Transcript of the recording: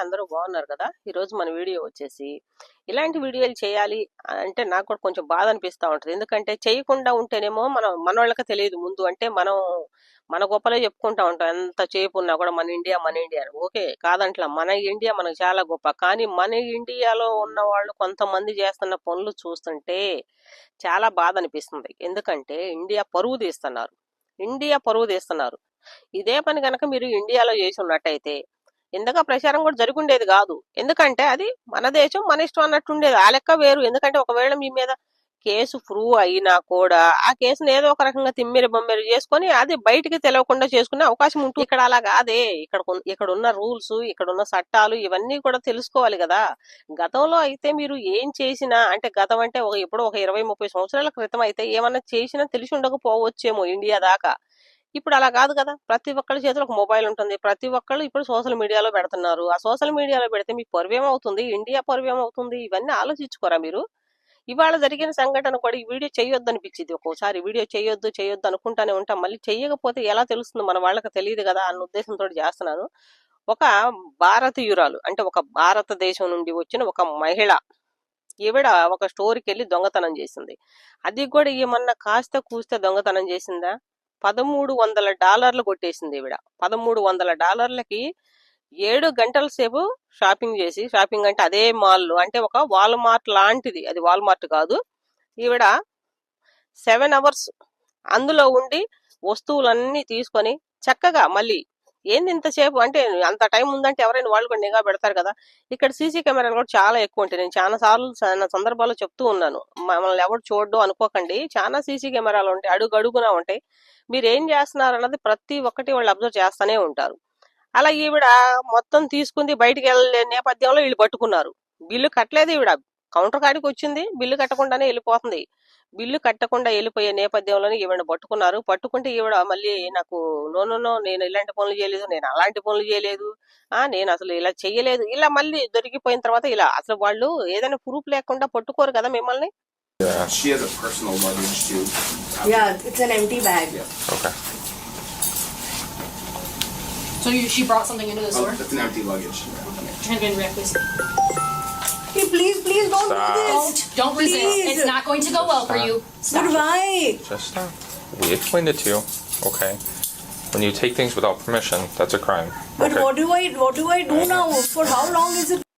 అందరూ బాగున్నారు కదా! ఈ రోజు మన వీడియో వచ్చేసి ఇలాంటి వీడియోలు చేయాలి అంటే నాకు కూడా కొంచెం బాధ అనిపిస్తా ఉంటది. ఎందుకంటే చేయకుండా ఉంటేనేమో మనం మన వాళ్ళకి తెలియదు ముందు అంటే మనం మన గొప్పలే చెప్పుకుంటా ఉంటాం. ఎంత చేపు కూడా మన ఇండియా మన ఇండియా అని. ఓకే కాదంట్లా మన ఇండియా మనకు చాలా గొప్ప. కానీ మన ఇండియాలో ఉన్న వాళ్ళు కొంతమంది చేస్తున్న పనులు చూస్తుంటే చాలా బాధ అనిపిస్తుంది. ఎందుకంటే ఇండియా పరువు తీస్తున్నారు. ఇండియా పరువు తీస్తున్నారు. ఇదే పని కనుక మీరు ఇండియాలో చేసి ఉన్నట్టయితే ఇంతగా ప్రచారం కూడా జరుగుండేది కాదు. ఎందుకంటే అది మన దేశం మన ఇష్టం అన్నట్టు ఉండేది. ఆ లెక్క వేరు. ఎందుకంటే ఒకవేళ మీ మీద కేసు ప్రూవ్ అయినా కూడా ఆ కేసును ఏదో ఒక రకంగా తిమ్మిరి బొమ్మిరి చేసుకొని అది బయటికి తెలియకుండా చేసుకునే అవకాశం ఉంటుంది ఇక్కడ అలా కాదే. ఇక్కడ ఇక్కడ ఉన్న రూల్స్ ఇక్కడ ఉన్న చట్టాలు ఇవన్నీ కూడా తెలుసుకోవాలి కదా. గతంలో అయితే మీరు ఏం చేసినా అంటే గతం అంటే ఒక ఇప్పుడు ఒక ఇరవై ముప్పై సంవత్సరాల క్రితం అయితే ఏమన్నా చేసినా తెలిసి ఉండకపోవచ్చేమో ఇండియా దాకా. ఇప్పుడు అలా కాదు కదా. ప్రతి ఒక్కళ్ళ చేతిలో ఒక మొబైల్ ఉంటుంది. ప్రతి ఒక్కళ్ళు ఇప్పుడు సోషల్ మీడియాలో పెడుతున్నారు. ఆ సోషల్ మీడియాలో పెడితే మీ పరువేం అవుతుంది? ఇండియా పరువేం అవుతుంది? ఇవన్నీ ఆలోచించుకోరా మీరు? ఇవాళ జరిగిన సంఘటన కూడా ఈ వీడియో చేయొద్దు అనిపించింది ఒక్కోసారి. వీడియో చేయొద్దు చేయొద్దు అనుకుంటానే ఉంటాం. మళ్ళీ చేయకపోతే ఎలా తెలుస్తుంది? మన వాళ్ళకి తెలియదు కదా అన్న ఉద్దేశంతో చేస్తున్నాను. ఒక భారతీయురాలు అంటే ఒక భారతదేశం నుండి వచ్చిన ఒక మహిళ ఈవిడ ఒక స్టోర్కి వెళ్ళి దొంగతనం చేసింది. అది కూడా ఏమన్నా కాస్త కూస్తే దొంగతనం చేసిందా? పదమూడు వందల డాలర్లు కొట్టేసింది ఈవిడ. పదమూడు వందల డాలర్లకి ఏడు గంటల సేపు షాపింగ్ చేసి షాపింగ్ అంటే అదే మాల్ అంటే ఒక వాల్మార్ట్ లాంటిది. అది వాల్మార్ట్ కాదు. ఈవిడ సెవెన్ అవర్స్ అందులో ఉండి వస్తువులన్నీ తీసుకొని చక్కగా మళ్ళీ ఏంది ఇంతసేపు అంటే అంత టైం ఉందంటే ఎవరైనా వాళ్ళు కూడా నిఘా పెడతారు కదా. ఇక్కడ సీసీ కెమెరాలు కూడా చాలా ఎక్కువ ఉంటాయి. నేను చాలా సార్లు చాలా సందర్భాల్లో చెప్తూ ఉన్నాను. మమ్మల్ని ఎవరు చూడడం అనుకోకండి. చాలా సీసీ కెమెరాలు ఉంటాయి. అడుగు అడుగునా ఉంటాయి. మీరు ఏం చేస్తున్నారు అన్నది ప్రతి ఒక్కటి వాళ్ళు అబ్జర్వ్ చేస్తూనే ఉంటారు. అలా ఈవిడ మొత్తం తీసుకుంది బయటికి వెళ్ళే నేపథ్యంలో వీళ్ళు పట్టుకున్నారు. బిల్లు కట్టలేదు ఈవిడ. కౌంటర్ కాడికి వచ్చింది బిల్లు కట్టకుండానే వెళ్ళిపోతుంది బిల్లు కట్టకుండా వెళ్ళిపోయే నేపథ్యంలోనే ఈవిడ పట్టుకున్నారు పట్టుకుంటే ఈవిడ మళ్ళీ నాకు నో నో నో నేను ఇలాంటి పనులు చేయలేదు నేను అలాంటి పనులు చేయలేదు ఆ నేను అసలు ఇలా చెయ్యలేదు ఇలా మళ్ళీ దొరికిపోయిన తర్వాత ఇలా అసలు వాళ్ళు ఏదైనా ప్రూఫ్ లేకుండా పట్టుకోరు కదా మిమ్మల్ని Yeah. She has a personal luggage too. Yeah, it's an empty bag. Okay. So you, she brought something into the Oh, store? that's an empty luggage. Handgun rack, please. Hey, please, please don't Stop. do Don't, don't resist. Please. It's not going to go well for you. But Stop. why? Just stop. We explained it to you. Okay. When you take things without permission, that's a crime. But okay. what do I what do I do now? For how long is it